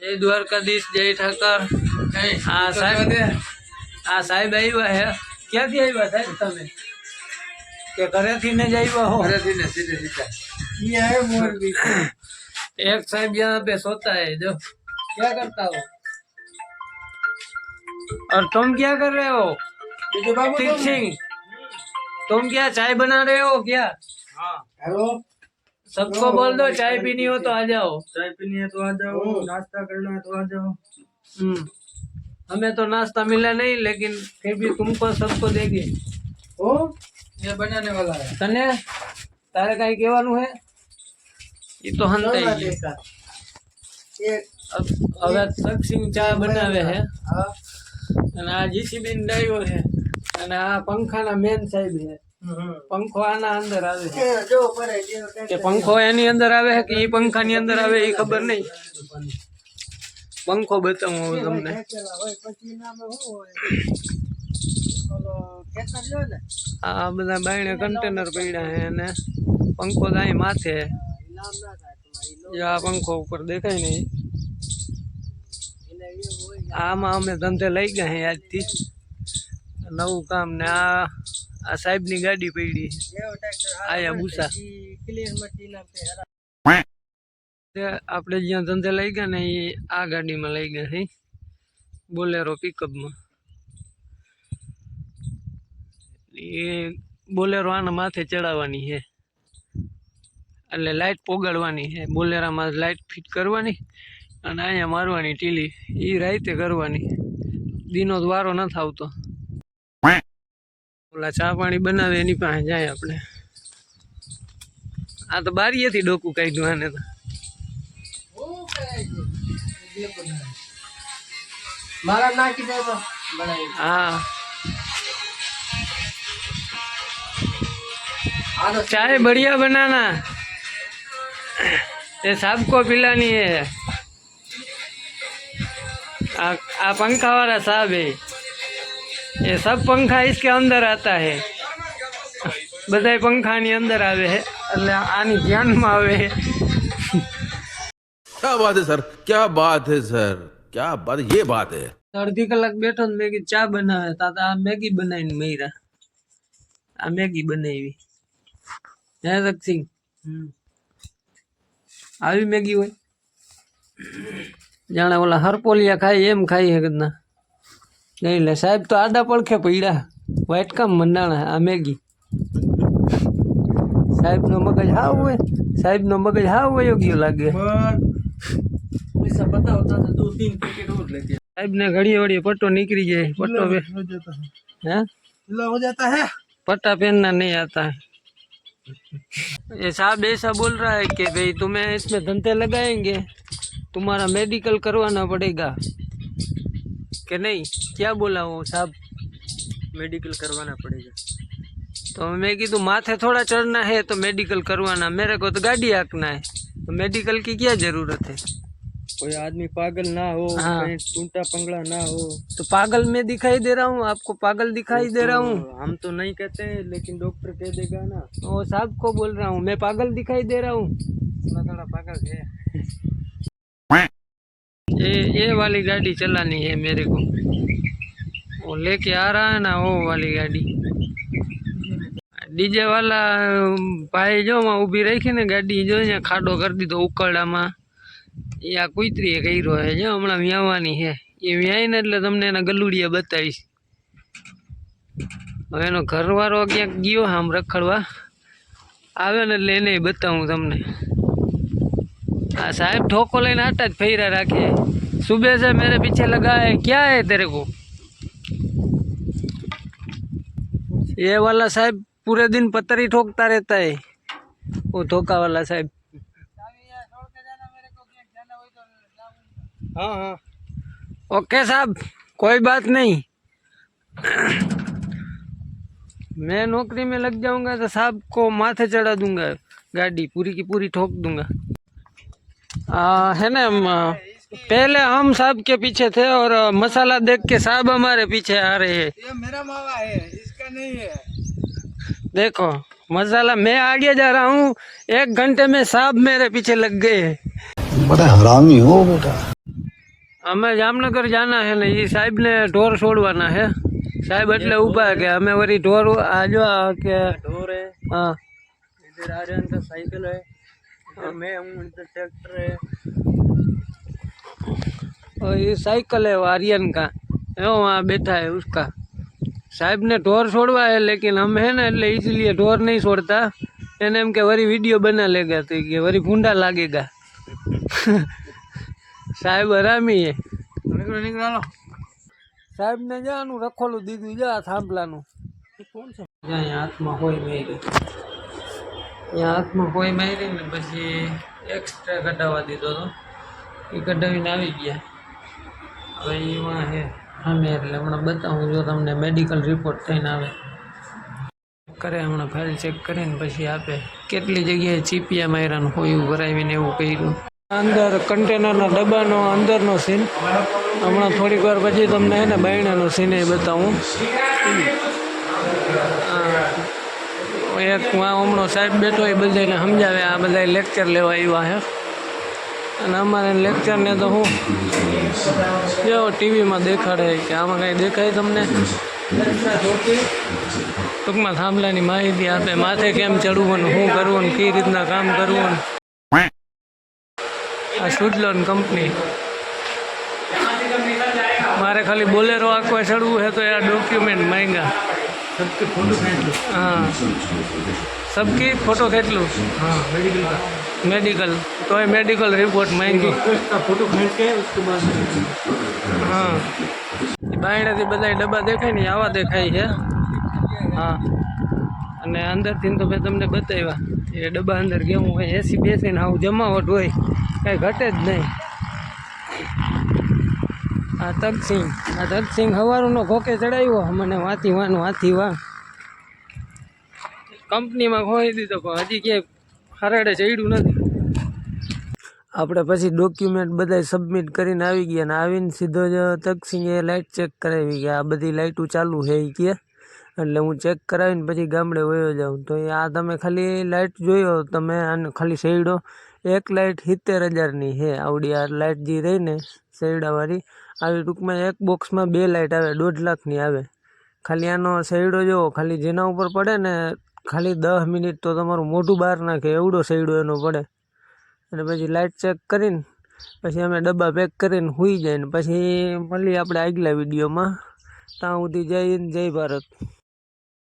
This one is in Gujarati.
જય દ્વારકાધીશ જય ઠાકર આ સાહેબ આ સાહેબ આવ્યા હે ક્યાંથી આવ્યા સાહેબ તમે કે ઘરેથી ને જ આવ્યા હો ये है मोरबी एक साहब यहाँ पे सोता है जो क्या करता हो और तुम क्या कर रहे हो बीजू बाबू ठीक सिंह तुम क्या चाय बना रहे हो क्या हेलो सबको बोल दो चाय पीनी हो तो आ जाओ चाय पीनी है तो आ जाओ नाश्ता करना है तो आ जाओ हम्म हमें तो नाश्ता मिला नहीं लेकिन फिर भी तुमको सबको देंगे ओ ये बनाने वाला है તને તારે કઈ કહેવાનું હે એ તો હંતાઈ ગયું. देखा एक હવે હવે સક્ષિંગ ચા બનાવે હે हाँ અને આ જીસીબી ડ્રાઈવર છે અને આ પંખાના મેન સાહેબ છે પંખો આના અંદર આવે કે પંખો એની અંદર આવે કે એ પંખા ની અંદર આવે એ ખબર નહીં. પંખો બતાવું હું તમને. આ બધા બાયણે કન્ટેનર પડ્યા છે અને પંખો તો અહીં માથે. આ પંખો ઉપર દેખાય નહીં. આમાં અમે ધંધે લઈ ગયા આજથી. નવું કામ ને આ આ સાહેબની ગાડી પડી. આયા ભૂસા. આપણે જ્યાં ધંધે લઈ ગયા ને એ આ ગાડીમાં લઈ ગયા છે બોલેરો પિકઅપમાં એ બોલેરો આના માથે ચડાવવાની છે એટલે લાઇટ પોગાડવાની છે બોલેરામાં લાઇટ ફિટ કરવાની અને અહીંયા મારવાની ટીલી એ રાતે કરવાની. દીનો જ વારો નથી આવતો ઓલા ચા પાણી બનાવે એની પાસે જાય આપણે. આ તો બારીએથી ડોકું કાઢ્યું આને તો. મારા નાખી હા. ચાય બઢિયા બનાના. એ સાબકો પીલાની હે આ પંખાવાળા સાહેબ पिलानी है आ, आ पंखा वाला साहब है ये सब पंखा इसके अंदर आता है બધા પંખાની અંદર આવે છે એટલે આની ધ્યાનમાં આવે છે क्या बात है सर क्या बात है सर क्या बात ये बात है અડધી કલાક બેઠો ને મેગી ચા બનાવે તા તો આ મેગી બનાવીને મૈરા આ મેગી બનાવી હે સક્ષિંગ આવી મેગી હોય જાણે ઓલા હરપોલિયા ખાય એમ ખાઈ હે કદના નહીં લે સાહેબ તો આડા પડખે પડ્યા વાઇટ કામ મંડાણા આ મેગી સાહેબનો મગજ હાવ હોય સાહેબનો મગજ હાવ વયો ગયો લાગે पैसा पता होता तो दो तीन पैकेट और लेते સાહેબને ઘડીએ વળીએ પટ્ટો નીકળી જાય પટ્ટો બે हो जाता है હે ढीला हो जाता है पट्टा पहनना नहीं आता है ये साहब ऐसा बोल रहा है कि भाई तुम्हें इसमें धंधे लगाएंगे तुम्हारा मेडिकल करवाना पड़ेगा कि नहीं? क्या बोला वो साहब? मेडिकल करवाना पड़ेगा। तो मैं की तू माथे थोड़ा चढ़ना है तो मेडिकल करवाना। मेरे को तो गाड़ी हाँकना है। तो मेडिकल की क्या ज़रूरत है? कोई आदमी पागल ना हो हाँ। टूटा पंगड़ा ना हो। तो पागल में दिखाई दे रहा हूँ आपको पागल दिखाई तो दे रहा हूँ। तो हम तो नहीं कहते हैं लेकिन डॉक्टर कह देगा ना। वो साहब को बोल रहा हूँ मैं पागल दिखाई दे रहा हूँ। थोड़ा थोड़ा पागल है। ये ये वाली गाड़ी चलानी है मेरे को वो लेके आ रहा है ना वो वाली गाड़ी ડીજે વાલા ભાઈ જો માં ઊભી રાખી ને ગાડી જો અહીંયા ખાડો કરી દીધો ઉકરડામાં એ આ કુતરીએ કર્યો છે જો હમણાં વ્યાવાની છે એ વ્યાઈને એટલે તમને એના ગલુડિયા બતાવીશ હવે એનો ઘરવાળો ક્યાંક ગયો આમ રખડવા આવે ને એટલે એને બતાવું તમને हाँ साहब ठोको लेना आटा फेरा रखे सुबह से मेरे पीछे लगा है, क्या है तेरे को? ये वाला साहब, पूरे दिन पत्थर ही ठोकता रहता है। वो ठोका वाला साहब। हाँ हाँ। ओके साहब, कोई बात नहीं। मैं नौकरी में लग जाऊँगा तो साहब को माथे चढ़ा दूँगा, गाड़ी पूरी की पूरी ठोक दूँगा। आ, है ना हम, आ, पहले हम साहब के पीछे थे और आ, मसाला देख के साहब हमारे पीछे आ रहे हैं ये मेरा मावा है इसका नहीं है देखो मसाला मैं आगे जा रहा हूँ एक घंटे में साहब मेरे पीछे लग गए हैं बड़ा हरामी हो बेटा અમે જામનગર જાના है ને એ સાહેબ ને ઢોર છોડવાના है સાહેબ એટલે ઊભા કે અમે વળી ઢોર આ જો આ કે ढोर है હા इधर आर्यन का साइकिल है इधर मैं हूँ इधर ट्रैक्टर है और ये साइकिल है वो आर्यन का है वो वहाँ बैठा है उसका साहब ने ढोर छोड़वा है लेकिन हम है ना એટલે इसलिए ઢોર નહીં છોડતા એને એમ કે વરી વિડીયો બના લેગા તો કે વરી ભૂંડા લાગેગા સાહેબ હરામી હે निकलो निकलो लो સાહેબ ને જાનું રખોલું દીધું જા થાંભલાનું कौन सा જ્યાં અહીંયા હાથમાં હોય મારી અહીંયા હાથમાં કોઈ મારી ને પછી એક્સ્ટ્રા કઢાવવા દીધો હતો એ કઢાવીને આવી ગયા. હવે એમાં હે, સામે એટલે હમણાં બતાવું જો તમને મેડિકલ રિપોર્ટ થઈને આવે. કરે હમણાં ફાઇલ ચેક કરીને પછી આપે. કેટલી જગ્યાએ ચીપિયા માર્યાનું હોય એવું કરાવીને એવું કર્યું. અંદર કન્ટેનરના ડબ્બાનો અંદરનો સીન હમણાં થોડીક વાર પછી તમને હે ને બાયણાનો સીન એ બતાવું. એક આ હમણો સાહેબ બેઠો એ બધાને સમજાવે, આ બધા લેક્ચર લેવા આવ્યા છે અને અમારે લેક્ચરને તો હું જો ટીવીમાં દેખાડે કે આમાં કાંઈ દેખાય તમને? ટૂંકમાં થાંભલાની માહિતી આપે, માથે કેમ ચડવું ને શું કરવું ને કઈ રીતના કામ કરવું આ સુડલોન કંપની. મારે ખાલી બોલેરો આખવા ચડવું છે તો આ ડોક્યુમેન્ટ માંગ્યા. सबके फोटो खींच लो હા સબકી ફોટો કેટલું हाँ मेडिकल का મેડિકલ તો એ મેડિકલ રિપોર્ટ માંગી उसका फोटो खींच के उसके बाद હા બાયણાથી બધા ડબ્બા દેખાય ને એ આવા દેખાય છે હા અને અંદરથી તો મેં તમને બતાવ્યા એ ડબ્બા અંદર કેવું હોય એસી બેસીને આવું જમાવટ હોય કાંઈ ઘટે જ નહીં આ તગસિંહ આ તગસિંહ હવારનો ઘોકે ચડાવ્યો. મને વાથી વાનું, વાથી વા કંપનીમાં ખોઈ દીધો પણ હજી ક્યાંય હરાડે ચડ્યું નથી. આપણે પછી ડોક્યુમેન્ટ બધા સબમિટ કરીને આવી ગયા અને આવીને સીધો જ તકસિંગે લાઇટ ચેક કરાવી ગયા આ બધી લાઇટો ચાલુ છે એ કે. એટલે હું ચેક કરાવીને પછી ગામડે વયો જાઉં. તો આ તમે ખાલી લાઇટ જોયો, તમે આને ખાલી શેડો એક લાઇટ સિત્તેર હજારની છે, આવડી આ લાઇટ જે રહી ને શેરડાવાળી. આવી ટૂંકમાં એક બોક્સમાં બે લાઇટ આવે, દોઢ લાખની આવે. ખાલી આનો શેડો જોવો, ખાલી જેના ઉપર પડે ને ખાલી દસ મિનિટ તો તમારું મોઢું બહાર નાખે, એવડો શેડો એનો પડે. અને પછી લાઇટ ચેક કરીને, પછી અમે ડબ્બા પેક કરીને સૂઈ જાય ને પછી મળીએ આપણે આગલા વિડીયોમાં. ત્યાં સુધી હિન્દ, જય ભારત.